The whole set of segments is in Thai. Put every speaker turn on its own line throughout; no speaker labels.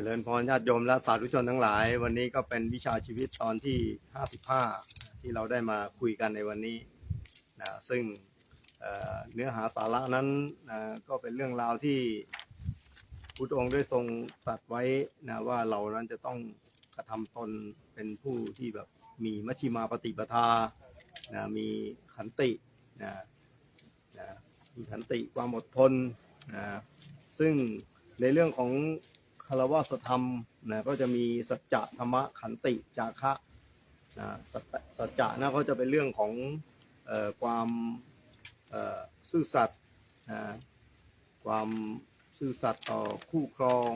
จริญพรญาติโยมและสาธุชนทั้งหลาย วันนี้ก็เป็นวิชาชีวิตตอนที่ 55 ที่เราได้มาคุยกันในวันนี้นะซึ่งเเนื้อหาสาระนั้นนะก็เป็นเรื่องราวที่พุทธองค์ได้ทรงตรัสไว้นะว่าเรานั้นจะต้องกระทำตนเป็นผู้ที่แบบมีมัชฌิมาปฏิปทานะมีขันตินะนะมีขันติความอดทนนะซึ่งในเรื่องของ คารวะธรรมนะก็จะมีสัจจะธรรมะขันติจาคะนะสัจจะสัจนะก็จะเป็นเรื่องของออความซื่อสัตย์นะความซื่อสัตย์ต่อคู่ครอง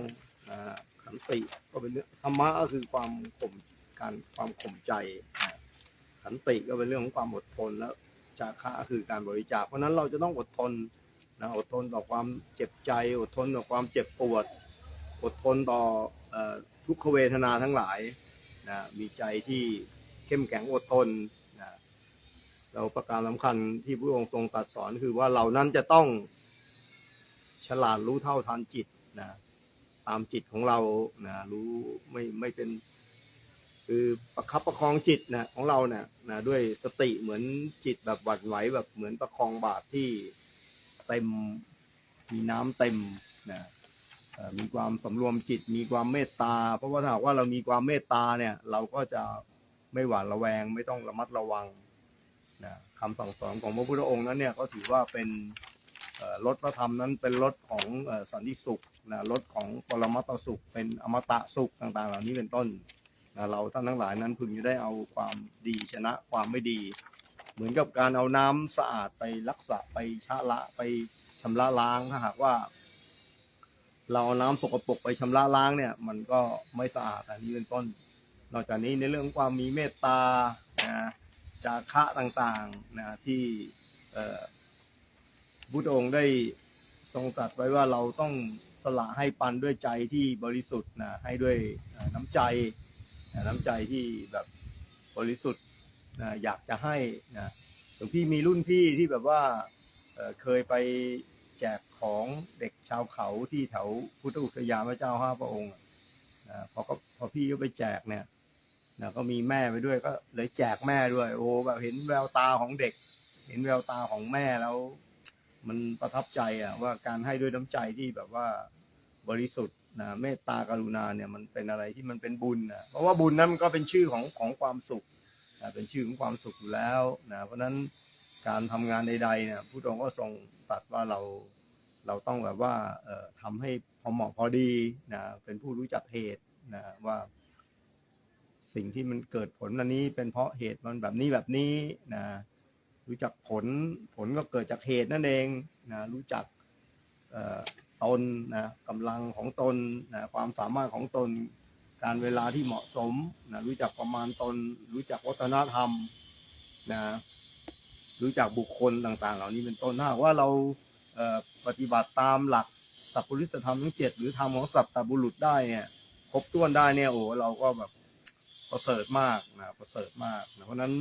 นะขันติก็เป็นเรื่องธรรมะก็คือความข่มการความข่มใจนะขันติก็เป็นเรื่องของความอดทนแล้วจาคะคือการบริจาคเพราะฉะนั้นเราจะต้องอดทนนะอดทนต่อความเจ็บใจอดทนต่อความเจ็บปวด อดทนต่ออทุกขเวทนาทั้งหลายนะมีใจที่เข้มแข็งอดทนนะเราประการสำคัญที่พระองค์ทรงตรัสสอนคือว่าเรานั้นจะต้องฉลาดรู้เท่าทันจิตนะตามจิตของเรานะรู้ไม่ไม่เป็นคือประคับประคองจิตนะของเราเนี่ยนะด้วยสติเหมือนจิตแบบหวั่นไหวแบบเหมือนประคองบาตรที่เต็มมีน้ำเต็มนะ มีความสำรวมจิต มีความเมตตา เพราะว่าถ้าหากว่าเรามีความเมตตาเนี่ย เราก็จะไม่หวาดระแวง ไม่ต้องระมัดระวังนะคำสั่งสอนของพระพุทธองค์นั้นเนี่ยก็ถือว่าเป็นรถพระธรรมนั้นเป็นรถของอสันติสุขนะรถของปรมัตสุข เป็นอมตะสุขต่างๆ เหล่านี้เป็นต้นนะเราท่านทั้งหลายนั้นพึงจะได้เอาความดีชนะความไม่ดี เหมือนกับการเอาน้ำสะอาดไปรักษาไปชะละไปชำระล้างถ้าหากว่า เราเอาน้ำสกปรกไปชำระล้างเนี่ย มันก็ไม่สะอาดอันนี้เป็นต้น นอกจากนี้ในเรื่องความมีเมตตานะจาคะต่างๆนะที่เอ่อพุทธองค์ได้ทรงตรัสไว้ว่าเราต้องสละให้ปันด้วยใจที่บริสุทธิ์นะให้ด้วยน้ำใจนะน้ำใจที่แบบบริสุทธิ์นะอยากจะให้นะหลวงพี่มีรุ่นพี่ที่แบบว่าเเคยไปแจก ของเด็กชาวเขาที่แถวพุทธอุทยานพระเจ้าห้าพระองค์นะพอก็พอพี่ก็ไปแจกเนี่ยนะก็มีแม่ไปด้วยก็เลยแจกแม่ด้วย โอ้แบบเห็นแววตาของเด็ก เห็นแววตาของแม่แล้ว มันประทับใจอะว่าการให้ด้วยน้ำใจที่แบบว่าบริสุทธิ์นะเมตตากรุณาเนี่ยมันเป็นอะไรที่มันเป็นบุญนะเพราะว่าบุญนั้นมันก็เป็นชื่อของของความสุขนะเป็นชื่อของความสุขอยู่แล้วนะเพราะฉะนั้นการทำงานใดๆเนี่ยผู้องก็ทรงตรัสว่าเรา เราต้องแบบว่าเอ่อทำให้พอเหมาะพอดีนะเป็นผู้รู้จักเหตุนะว่า สิ่งที่มันเกิดผลอันนี้ เป็นเพราะเหตุมันแบบนี้แบบนี้นะรู้จักผลผลก็เกิดจากเหตุนั่นเองนะรู้จักตนนะกำลังของตนนะความสามารถของตน การเวลาที่เหมาะสมนะรู้จักประมาณตน รู้จักวัฒนธรรมนะรู้จักบุคคลต่าง ๆ เหล่านี้เป็นต้นถ้าว่าเรา ปฏิบัติตามหลักสัพพุริสธรรมทั้งเจ็ดหรือธรรมของสัพตบุรุษได้เนี่ยครบถ้วนได้เนี่ยโอ้เราก็แบบประเสริฐมากนะประเสริฐมากนะเพราะนั้น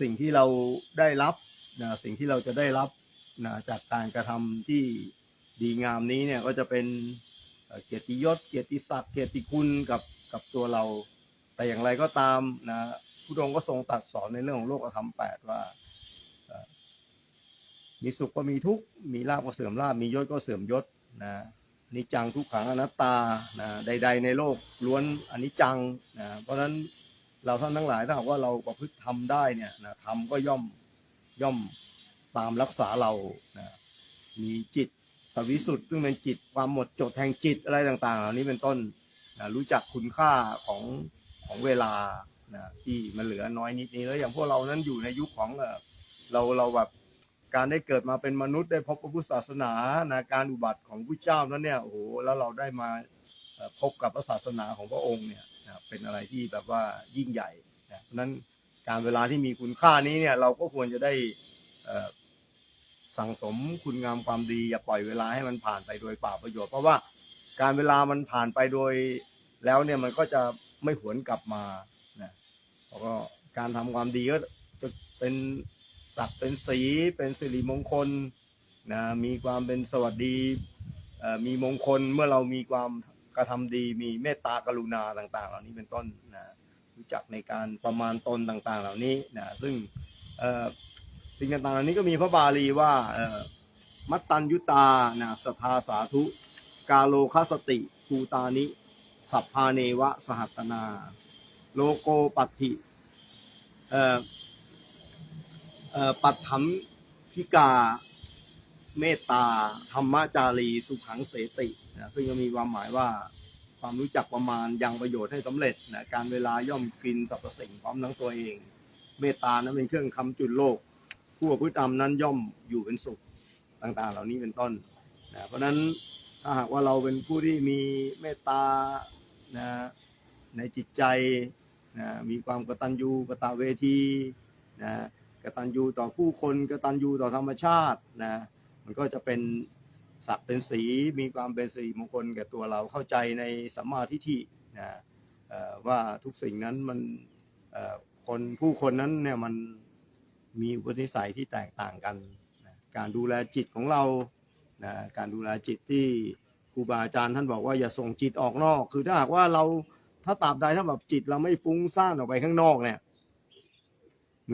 สิ่งที่เราได้รับนะสิ่งที่เราจะได้รับนะจากการกระทำที่ดีงามนี้เนี่ยก็จะเป็นเกียรติยศ เกียรติศักดิ์เกียรติคุณกับกับตัวเรา แต่อย่างไรก็ตามนะพุทธองก็ทรงตรัสสอนในเรื่องของโลกธรรมแปดว่า มีสุขก็มีทุกข์มีลาภก็เสื่อมลาภมียศก็เสื่อมยศนะนิจจังทุกขังอนัตตานะใด ๆ ในโลกล้วนอนิจจังนะเพราะฉะนั้นเราท่านทั้งหลายถ้าหากว่าเราประพฤติทำได้เนี่ยนะทำก็ย่อมย่อมตามรักษาเรานะมีจิตตวิสุทธิ์ซึ่งเป็นจิตความหมดจดแห่งจิตอะไรต่างๆ เหล่านี้เป็นต้นนะรู้จักคุณค่าของของเวลานะที่มันเหลือน้อยนิดนี้แล้วอย่างพวกเรานั้นอยู่ในยุคของเราเราแบบ การได้เกิดมาเป็นมนุษย์ได้พบพระพุทธศาสนานะการอุบัติของพระเจ้านั้นเนี่ยโอ้โหแล้วเราได้มาพบกับพระศาสนาของพระองค์เนี่ยเป็นอะไรที่แบบว่ายิ่งใหญ่นะเพราะนั้นการเวลาที่มีคุณค่านี้เนี่ยเราก็ควรจะได้สั่งสมคุณงามความดีอย่าปล่อยเวลาให้มันผ่านไปโดยเปล่าประโยชน์ เพราะว่าการเวลามันผ่านไปโดยแล้วเนี่ยมันก็จะไม่หวนกลับมานะแล้วก็การทำความดีก็จะเป็น ศักดิ์เป็นสีเป็นสิริมงคลนะมีความเป็นสวัสดีมีมงคลเมื่อเรามีความกระทำดี มีเมตตากรุณาต่างๆ เหล่านี้เป็นต้นนะรู้จักในการประมาณตนต่างๆ เหล่านี้นะซึ่งเอ่อสิ่งต่างๆเหล่านี้ก็มีพระบาลีว่ามัตตัญยุตานะสทาสาธุ กาโลคสติภูตานิ สัพพาเนวะสหัตนา โลโกปัตถิเอ่อ ปัตถมพิกาเมตตาธรรมจารีสุขังเสตินะซึ่งก็มีความหมายว่าความรู้จักประมาณยังประโยชน์ให้สำเร็จนะการเวลาย่อมกินสรรพสิ่งพร้อมทั้งตัวเอง เมตตานั้นเป็นเครื่องคำจุนโลก ผู้ประพฤติธรรมนั้นย่อมอยู่เป็นสุขต่างๆ เหล่านี้เป็นต้นนะเพราะฉะนั้นถ้าหากว่าเราเป็นผู้ที่มีเมตตานะในจิตใจนะมีความกตัญญูกตเวทีนะ กตัญญูต่อผู้คนกตัญญูต่อธรรมชาตินะมันก็จะเป็นศักดิ์เป็นสีมีความเป็นสีมงคลแก่ตัวเราเข้าใจในสัมมาทิฏฐินะว่าทุกสิ่งนั้นมันคนผู้คนนั้นเนี่ยมันมีอุปนิสัยที่แตกต่างกันนะการดูแลจิตของเรานะการดูแลจิตที่ครูบาอาจารย์ท่านบอกว่าอย่าส่งจิตออกนอก คือถ้าหากว่าเราถ้าตราบใดถ้าแบบจิตเราไม่ฟุ้งซ่านออกไปข้างนอกเนี่ย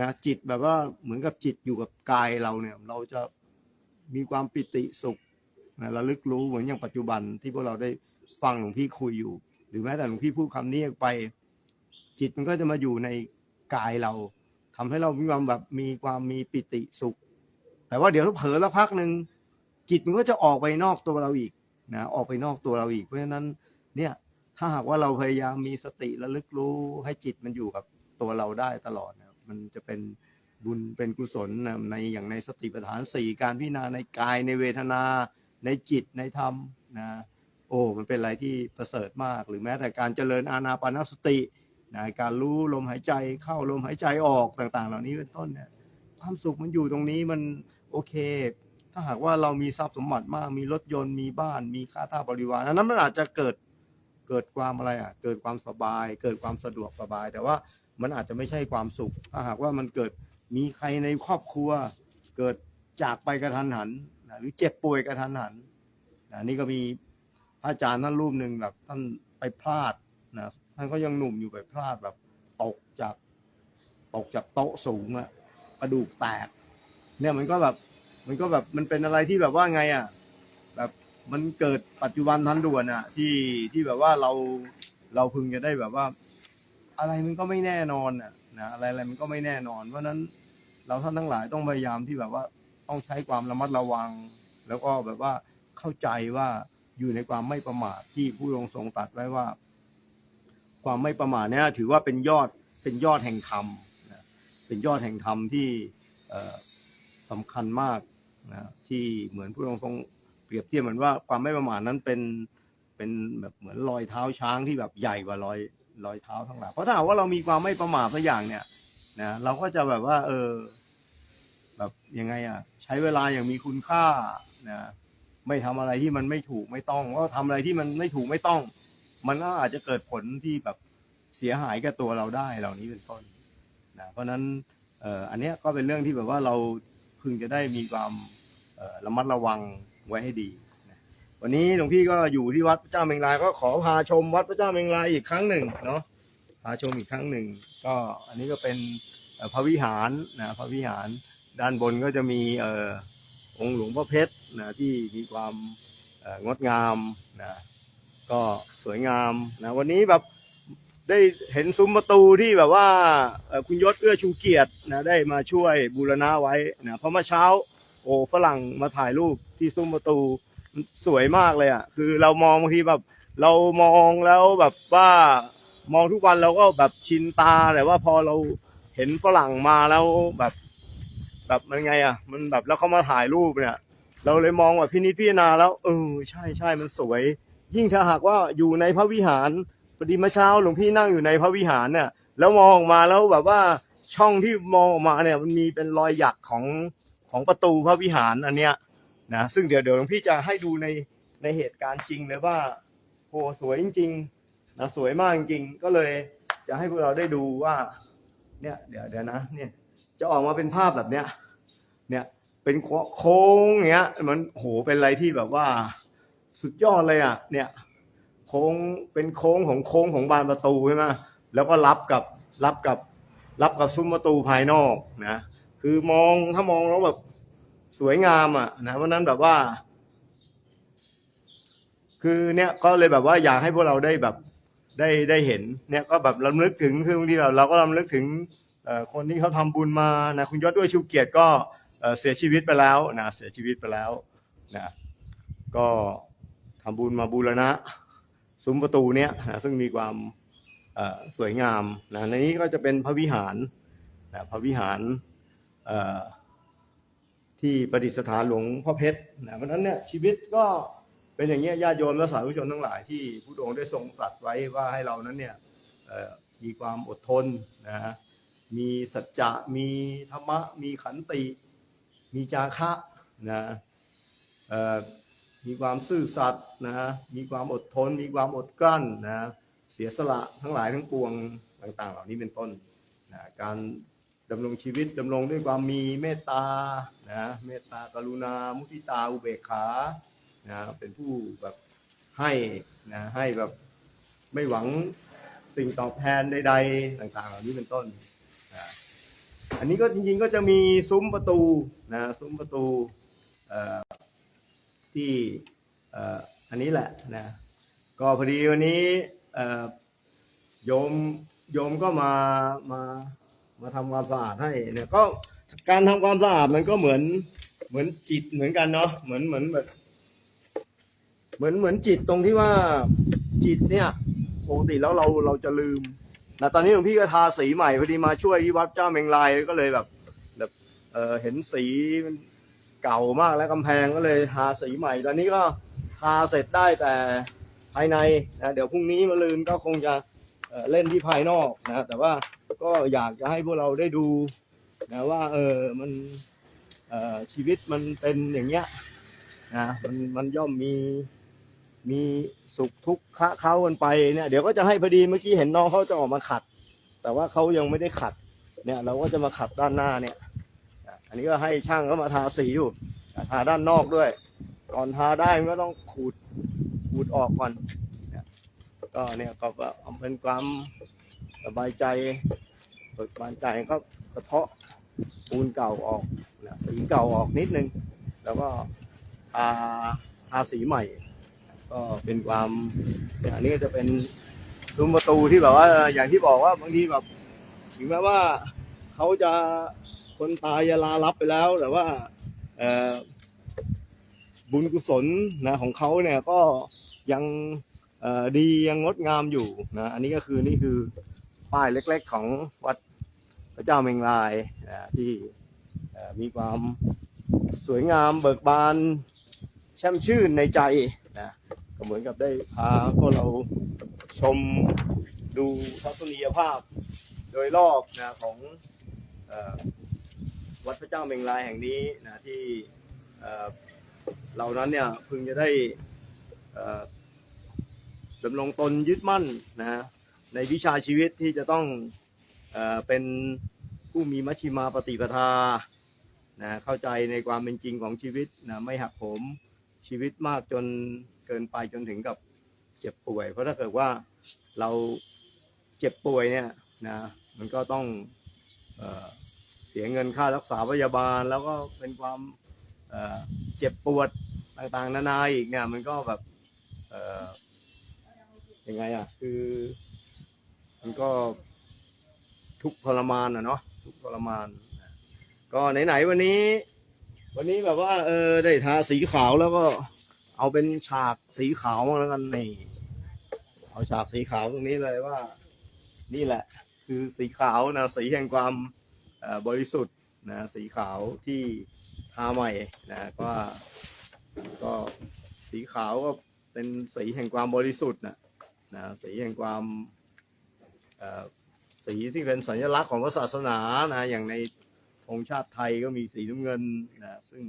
นะจิตแบบว่าเหมือนกับจิตอยู่กับกายเราเนี่ย เราจะมีความปิติสุขนะระลึกรู้เหมือนอย่างปัจจุบันที่พวกเราได้ฟังหลวงพี่คุยอยู่ หรือแม้แต่หลวงพี่พูดคำนี้ไป จิตมันก็จะมาอยู่ในกายเราทำให้เรามีความแบบมีความมีปิติสุข แต่ว่าเดี๋ยวเผลอแล้วพักหนึ่งจิตมันก็จะออกไปนอกตัวเราอีกนะออกไปนอกตัวเราอีก เพราะฉะนั้นเนี่ยถ้าหากว่าเราพยายามมีสติระลึกรู้ให้จิตมันอยู่กับตัวเราได้ตลอดนะ มันจะเป็นบุญเป็นกุศลนะในอย่างในสติปัฏฐานสี่การพิจารณาในกายในเวทนาในจิตในธรรมนะโอ้มันเป็นอะไรที่ประเสริฐมาก หรือแม้แต่การเจริญอานาปานสตินะการรู้ลมหายใจเข้าลมหายใจออกต่าง ๆ เหล่านี้เป็นต้นเนี่ยความสุขมันอยู่ตรงนี้มันโอเค ถ้าหากว่าเรามีทรัพย์สมบัติมาก มีรถยนต์มีบ้าน มีค่าท่าบริวารอันนั้นมันอาจจะเกิดเกิดความอะไรอะ เกิดความสบาย เกิดความสะดวกสบาย แต่ว่า มันอาจจะไม่ใช่ความสุขถ้าหากว่ามันเกิดมีใครในครอบครัว เกิดจากไปกระทันหันนะหรือเจ็บป่วยกระทันหันนะนี่ก็มีพระอาจารย์ท่านรูปหนึ่งแบบท่านไปพลาดนะท่านก็ยังหนุ่มอยู่ไปพลาดแบบตกจากตกจากโต๊ะสูงอะกระดูกแตก เนี่ยมันก็แบบมันก็แบบมันเป็นอะไรที่แบบว่าไงอะแบบมันเกิดปัจจุบันทันด่วนอะที่ที่แบบว่าเราเราพึงจะได้แบบว่า อะไรมันก็ไม่แน่นอนอะนะอะไรอะไรมันก็ไม่แน่นอน เพราะฉะนั้นเราท่านทั้งหลายต้องพยายามที่แบบว่าต้องใช้ความระมัดระวัง แล้วก็แบบว่าเข้าใจว่าอยู่ในความไม่ประมาทที่ผู้ทรงทรงตรัสไว้ว่า ความไม่ประมาทเนี่ยถือว่าเป็นยอดเป็นยอดแห่งธรรมนะเป็นยอดแห่งธรรมที่เอ่อสำคัญมากนะที่เหมือนผู้ทรงทรงเปรียบเทียบเหมือนว่าความไม่ประมาทนั้นเป็นเป็นแบบเหมือนรอยเท้าช้างที่แบบใหญ่กว่ารอย รอยเท้าทั้งหลายเพราะถ้าหากว่าเรามีความไม่ประมาทสักอย่างเนี่ยนะเราก็จะแบบว่า เออ แบบยังไงอะ ใช้เวลาอย่างมีคุณค่านะไม่ทำอะไรที่มันไม่ถูกไม่ต้องก็ทำอะไรที่มันไม่ถูกไม่ต้อง มันก็อาจจะเกิดผลที่แบบเสียหายกับตัวเราได้เหล่านี้เป็นต้นนะเพราะฉะนั้นเอ่ออันเนี้ยก็เป็นเรื่องที่แบบว่าเราพึงจะได้มีความระมัดระวังไว้ให้ดี วันนี้หลวงพี่ก็อยู่ที่วัดพระเจ้าเมงรายก็ขอพาชมวัดพระเจ้าเมงรายอีกครั้งหนึ่งเนาะพาชมอีกครั้งหนึ่ง ก็อันนี้ก็เป็นพระวิหารนะพระวิหารด้านบนก็จะมีเอ่อองค์หลวงพ่อเพชรนะที่มีความงดงามนะก็สวยงามนะวันนี้แบบได้เห็นซุ้มประตูที่แบบว่าคุณยศเอื้อชูเกียรตินะได้มาช่วยบูรณะไว้นะเพราะเมื่อเช้าโอ้ฝรั่งมาถ่ายรูปที่ซุ้มประตู สวยมากเลยอะ คือเรามองบางทีแบบ เรามองแล้วแบบว่ามองทุกวันเราก็แบบชินตาแต่ว่าพอเราเห็นฝรั่งมาแล้วแบบ แบบมันไงอะ มันแบบแล้วเขามาถ่ายรูปเนี่ย เราเลยมองว่าพินิจพิจารณาแล้วเออใช่ใช่มันสวย ยิ่งถ้าหากว่าอยู่ในพระวิหารพอดีเมื่อเช้าหลวงพี่นั่งอยู่ในพระวิหารเนี่ย แล้วมองออกมาแล้วแบบว่าช่องที่มองออกมาเนี่ย มันมีเป็นรอยหยักของของประตูพระวิหารอันเนี้ย นะซึ่งเดี๋ยวเดี๋ยวหลวงพี่จะให้ดูในในเหตุการณ์จริงเลยว่าโหสวยจริงๆนะสวยมากจริงๆ ก็เลยจะให้พวกเราได้ดูว่า เนี่ยเดี๋ยวเดี๋ยวนะเนี่ยจะออกมาเป็นภาพแบบเนี้ยเนี่ยเป็นโค้งอย่างเงี้ยมันโหเป็นอะไรที่แบบว่า สุดยอดเลยอะ เนี่ย โค้งเป็นโค้งของโค้งของบานประตูใช่ไหมแล้วก็รับกับรับกับรับกับซุ้มประตูภายนอกนะคือมองถ้ามองแล้วแบบ สวยงามอะนะวันนั้นแบบว่า คือเนี่ยก็เลยแบบว่าอยากให้พวกเราได้แบบได้ได้เห็น เนี่ยก็แบบรำลึกถึงคือบางทีเราเราก็รำลึกถึงคนที่เขาทำบุญมานะคุณยศด้วยชูเกียรติก็เสียชีวิตไปแล้วนะเสียชีวิตไปแล้วนะก็ทำบุญมาบูรณะ ซุ้มประตูเนี้ยนะซึ่งมีความสวยงามนะในนี้ก็จะเป็นพระวิหารนะพระวิหารอ่อ ที่ประดิษฐานหลวงพ่อเพชรนะเพราะนั้นเนี่ยชีวิตก็เป็นอย่างเงี้ยญาติโยมและสาธุชนทั้งหลายที่พระองค์ได้ทรงตรัสไว้ว่าให้เรานั้นเนี่ยมีความอดทนนะมีสัจจะมีธรรมะ มีขันติ มีจาคะนะมีความซื่อสัตย์นะมีความอดทน มีความอดกลั้นนะเสียสละทั้งหลายทั้งปวงต่าง ๆ เหล่านี้เป็นต้นนะการ ดำรงชีวิตดำรงด้วยความมีเมตตานะเมตตากรุณา มุทิตาอุเบกขานะเป็นผู้แบบให้นะให้แบบไม่หวังสิ่งตอบแทนใด ๆ ต่างๆ เหล่านี้เป็นต้นนะอันนี้ก็จริงๆก็จะมีซุ้มประตูนะซุ้มประตูที่อันนี้แหละนะก็พอดีวันนี้โยมโยมก็มามา มาทำความสะอาดให้เนี่ยก็การทำความสะอาดมันก็เหมือน เหมือนจิตเหมือนกันเนาะเหมือนเหมือนแบบเหมือนเหมือนจิตตรงที่ว่าจิตเนี่ยปกติแล้วเราเราจะลืมนะตอนนี้หลวงพี่ก็ทาสีใหม่พอดีมาช่วยที่วัดเจ้าเมงลายก็เลยแบบแบบเออเห็นสีมันเก่ามากแล้วกำแพงก็เลยทาสีใหม่ ตอนนี้ก็ทาเสร็จได้แต่ภายในนะเดี๋ยวพรุ่งนี้มาลืนก็คงจะเเล่นที่ภายนอกนะแต่ว่า ก็อยากจะให้พวกเราได้ดูนะว่าเออมันเออชีวิตมันเป็นอย่างเงี้ยนะมันมันย่อมมีมีสุขทุกข์คะเข้ากันไปเนี่ยเดี๋ยวก็จะให้พอดีเมื่อกี้เห็นน้องเขาจะออกมาขัด แต่ว่าเขายังไม่ได้ขัดเนี่ยเราก็จะมาขัดด้านหน้าเนี่ยอันนี้ก็ให้ช่างเขามาทาสีอยู่ทาด้านนอกด้วย ก่อนทาได้ก็ต้องขูดขูดออกก่อนก็เนี่ยก็เป็นความสบายใจ เปิดบานใจก็กระเทาะปูนเก่าออกนะสีเก่าออกนิดนึง แล้วก็ทาทาสีใหม่ ก็เป็นความอันนี้ก็จะเป็นซุ้มประตูที่แบบว่าอย่างที่บอกว่าบางทีแบบถึงแม้ว่าเขาจะคนตายจะลารับไปแล้วแต่ว่าบุญกุศลนะของเขาเนี่ยก็ยังดียังงดงามอยู่นะอันนี้ก็คือนี่คือ ป้ายเล็ก ๆ ของวัดพระเจ้าเมงรายที่มีความสวยงามเบิกบานแช่มชื่นในใจนะก็เหมือนกับได้พาพวกเราชมดูทัศนียภาพโดยรอบนะของอวัดพระเจ้าเมงรายแห่งนี้นะที่เรานั้นเนี่ยพึงจะได้ดำรงตนยึดมั่นนะฮะ ในวิชาชีวิตที่จะต้องเออเป็นผู้มีมัชฌิมาปฏิปทานะเข้าใจในความเป็นจริงของชีวิตนะไม่หักโหมชีวิตมากจนเกินไปจนถึงกับเจ็บป่วย เพราะถ้าเกิดว่าเราเจ็บป่วยเนี่ยนะมันก็ต้องเออเสียเงินค่ารักษาพยาบาล แล้วก็เป็นความเเจ็บปวดต่างๆ นานาอีกเนี่ยมันก็แบบยังไงอะคือ มันก็ทุกทรมานอะเนาะทุกทรมาน ก็ไหนๆวันนี้ วันนี้แบบว่า เออได้ทาสีขาวแล้วก็เอาเป็นฉากสีขาวมาแล้วกันนี่เอาฉากสีขาวตรงนี้เลยว่า นี่แหละ คือสีขาวนะสีแห่งความบริสุทธิ์นะสีขาวที่ทาใหม่นะก็ก็สีขาวก็เป็นสีแห่งความบริสุทธิ์นะนะสีแห่งความ สีที่เป็นสัญลักษณ์ของพระศาสนานะอย่างในธงชาติไทยก็มีสีน้ำเงินนะซึ่ง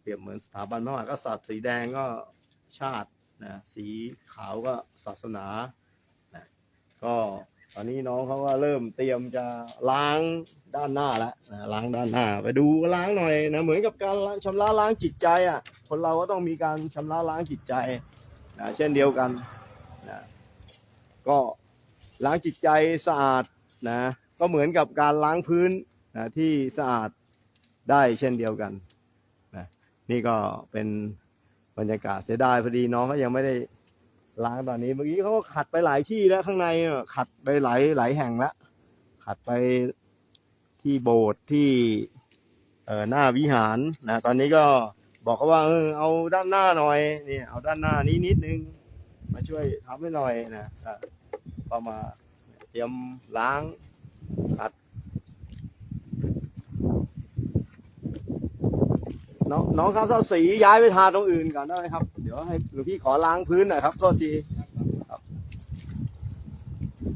เปรียบเหมือนสถาบันพระมหากษัตริย์สีแดงก็ชาตินะสีขาวก็ศาสนานะก็ตอนนี้น้องเขาก็เริ่มเตรียมจะล้างด้านหน้าแล้วนะล้างด้านหน้า ไปดูล้างหน่อยนะเหมือนกับการล้างชำระล้างจิตใจอะคนเราก็ต้องมีการชำระล้างจิตใจนะเช่นเดียวกันนะก็ ล้างจิตใจสะอาดนะก็เหมือนกับการล้างพื้นนะที่สะอาดได้เช่นเดียวกันนะนี่ก็เป็นบรรยากาศเสียดายพอดีน้องเขายังไม่ได้ล้างตอนนี้เมื่อกี้เขาก็ขัดไปหลายที่แล้วข้างในขัดไปหลายหลายแห่งแล้วขัดไปที่โบสถ์ที่เอ่อหน้าวิหารนะตอนนี้ก็บอกเขาว่าเออเอาด้านหน้าหน่อยนี่เอาด้านหน้านี้นิดนึงมาช่วยทำให้หน่อยนะ ก็ก็มาเตรียมล้างขัดน้องน้องครับถ้าสีย้ายไปทาตรงอื่นก่อนได้ไหมครับ เดี๋ยวให้หลวงพี่ขอล้างพื้นหน่อยครับโทษทีครับ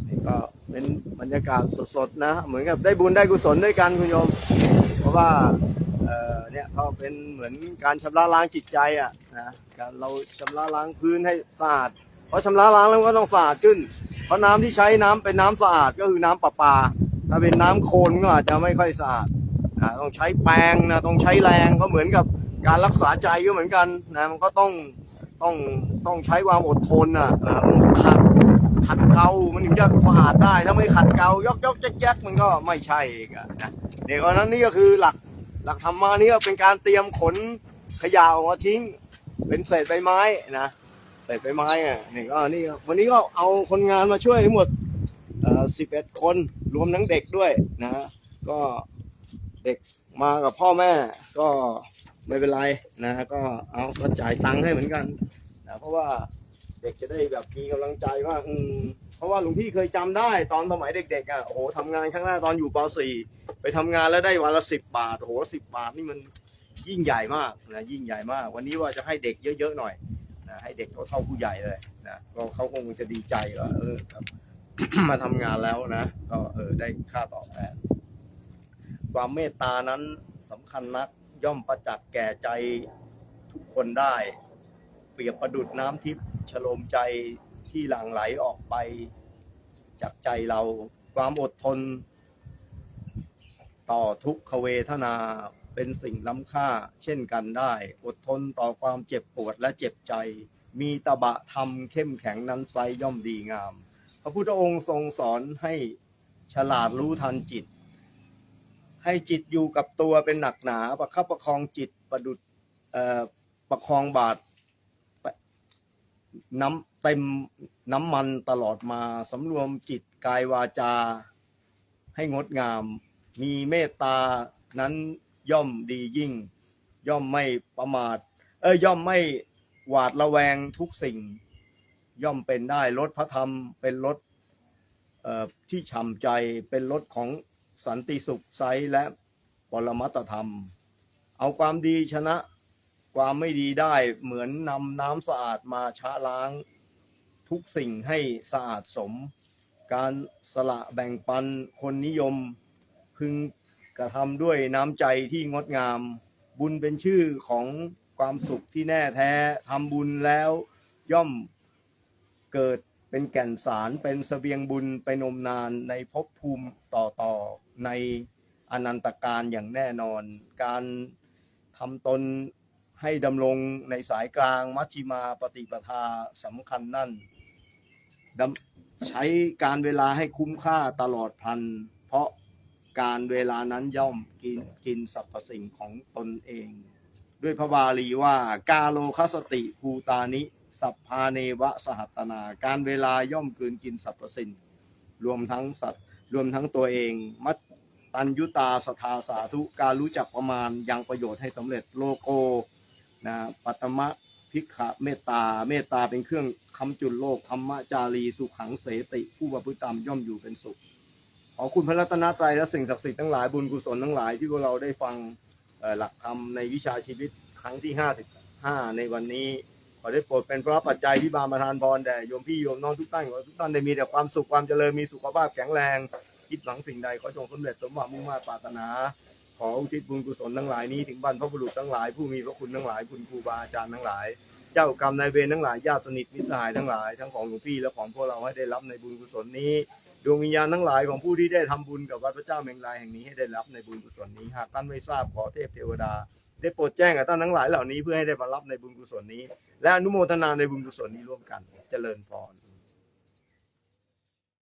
นี่ก็เป็นบรรยากาศสดๆนะ เหมือนกับได้บุญได้กุศลด้วยกันคุณโยม เพราะว่าเออเนี่ยเขาเป็นเหมือนการชำระล้างจิตใจอะนะการเราชำระล้างพื้นให้สะอาดเพราะชำระล้างแล้วก็ต้องสะอาดขึ้น เพราะน้ำที่ใช้น้ำเป็นน้ำสะอาดก็คือน้ำประปา ถ้าเป็นน้ำโคลนก็อาจจะไม่ค่อยสะอาดนะต้องใช้แปรงนะต้องใช้แรงก็เหมือนกับการรักษาใจก็เหมือนกันนะมันก็ต้องต้องต้องใช้ความอดทนนะนะต้องขัดขัดเกลามันถึงจะสะอาดได้ ถ้าไม่ขัดเกลายกยกแจ๊กแจ๊กมันก็ไม่ใช่อีกนะเด็กคนนั้นนี่ก็คือหลักหลักธรรมะนี่ก็เป็นการเตรียมขนขยะออกมาทิ้ง เป็นเศษใบไม้นะ เศษใบไม้อะนี่ก็นี่วันนี้ก็เอาคนงานมาช่วยทั้งหมดสิบเอ็ดคนรวมทั้งเด็กด้วยนะก็เด็กมากับพ่อแม่ก็ไม่เป็นไรนะก็เอาก็จ่ายตังค์ให้เหมือนกันนะเพราะว่าเด็กจะได้แบบมีกำลังใจว่าอืมเพราะว่าหลวงพี่เคยจำได้ตอนสมัยเด็กๆอะโอ้โหทำงานครั้งแรกตอนอยู่ป .4 ไปทำงานแล้วได้วันละสิบบาทโอ้โหสิบบาทนี่มันยิ่งใหญ่มากนะยิ่งใหญ่มาก วันนี้ว่าจะให้เด็กเยอะๆหน่อย นะให้เด็กเขาเท่าผู้ใหญ่เลยนะก็เขาคงจะดีใจว่าเออครับ มาทำงานแล้วนะก็เออได้ค่าตอบแทนความเมตตานั้นสำคัญนักย่อมประจักษ์แก่ใจทุกคนได้ เปรียบประดุดน้ำทิพย์ฉโลมใจที่หลั่งไหลออกไปจากใจเราความอดทน ต่อทุกขเวทนา เป็นสิ่งล้ำค่าเช่นกันได้ อดทนต่อความเจ็บปวดและเจ็บใจ มีตบะธรรมเข้มแข็งนั้นไซย่อมดีงาม พระพุทธองค์ทรงสอนให้ฉลาดรู้ทันจิต ให้จิตอยู่กับตัวเป็นหนักหนาประคับประคองจิตประดุดประคองบาทน้ำเต็มน้ำมันตลอดมาสำรวมจิตกายวาจา ให้งดงาม มีเมตตานั้น ย่อมดียิ่ง ย่อมไม่ประมาท เอ้ยย่อมไม่หวาดระแวงทุกสิ่ง ย่อมเป็นได้รถพระธรรมเป็นรถเอ่อที่ฉ่ำใจเป็นรถของสันติสุขไซและปรมัตธรรม เอาความดีชนะความไม่ดีได้เหมือนนำน้ำสะอาดมาชะล้าง ทุกสิ่งให้สะอาดสม การสละแบ่งปันคนนิยม พึง กระทำด้วยน้ำใจที่งดงาม บุญเป็นชื่อของความสุขที่แน่แท้ทำบุญแล้วย่อมเกิดเป็นแก่นสารเป็นเสบียงบุญไปนมนานในภพภูมิต่อต่อในอนันตการอย่างแน่นอน การทำตนให้ดำรงในสายกลางมัชชิมาปฏิปทาสำคัญนั่นดำใช้การเวลาให้คุ้มค่าตลอดพัน เพราะ การเวลานั้นย่อมกินกินสรรพสิ่งของตนเอง ด้วยพระบาลีว่ากาโลคสติภูตานิ สัพพาเนวะสหัตนา การเวลาย่อมกืนกินสรรพสิ่งรวมทั้งสัตว์รวมทั้งตัวเองมัตตัญยุตาสทาสาธุการรู้จักประมาณยังประโยชน์ให้สำเร็จโลโกนะปัตตมะพิกขะเมตตาเมตตาเป็นเครื่องคำจุนโลกธรรมจารีสุขังเสติ ผู้ประพฤติตามย่อมอยู่เป็นสุข ขอคุณพระรัตนตรัยและสิ่งศักดิ์สิทธิ์ทั้งหลายบุญกุศลทั้งหลายที่พวกเราได้ฟังหลักธรรมในวิชาชีวิตครั้งที่ 55 ในวันนี้ขอได้โปรดเป็นพระปัจจัยที่บานประทานพรแด่โยมพี่โยมน้องทุกท่านขอทุกท่านได้มีแต่ความสุขความเจริญมีสุขภาพแข็งแรง คิดหวังสิ่งใดขอจงสำเร็จสมหวังมุ่งมา่ปรารถนา ขออุทิศบุญกุศลทั้งหลายนี้ถึงบรรพบุรุษทั้งหลายผู้มีพระคุณทั้งหลายคุณครูบาอาจารย์ทั้งหลายเจ้ากรรมนายเวรทั้งหลายญาติสนิทมิตรสหายทั้งหลายทั้งของหลวงพี่และของพวกเราให้ได้รับในบุญกุศลนี้ ดวงวิญญาณทั้งหลายของผู้ที่ได้ทำบุญกับวัดพระเจ้าเมงรายแห่งนี้ให้ได้รับในบุญกุศลนี้หากท่านไม่ทราบขอเทพเทวดา ได้โปรดแจ้งกับท่านทั้งหลายเหล่านี้เพื่อให้ได้มารับในบุญกุศลนี้ และอนุโมทนาในบุญกุศลนี้ร่วมกันเจริญพร